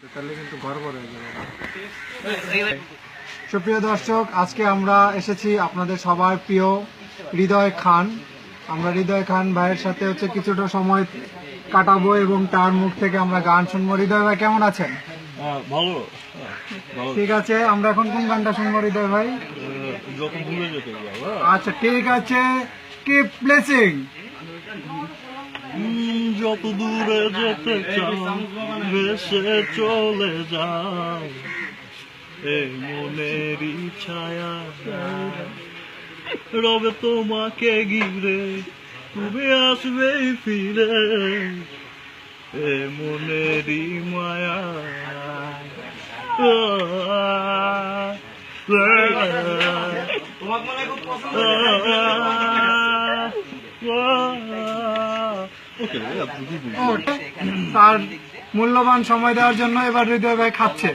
তাহলে কিন্তু গর্ব রয়ে যাবে। সুপ্রিয় দর্শক আজকে আমরা এসেছি আপনাদের সবার প্রিয় হৃদয় খান। আমরা হৃদয় খান ভাইয়ের সাথে হচ্ছে কিছুটা সময় কাটাবো এবং তার মুখ থেকে আমরা গান শুনব। হৃদয় ভাই কেমন আছেন? হ্যাঁ, ভালো। হ্যাঁ, ঠিক আছে আমরা এখন কোন গানটা শুনব হৃদয় ভাই? যাব আচ্ছা ঠিক আছে কিপ প্লেসিং যত দূরে যেতে চাও ভেসে চলে যাও এই মনেরই ছায়া রবে তোমাকে ঘিরে তুমি আসবে ফিরে এ মনেরই মায়া তার মূল্যবান সময় দেওয়ার জন্য এবার হৃদয় ভাই খাচ্ছে।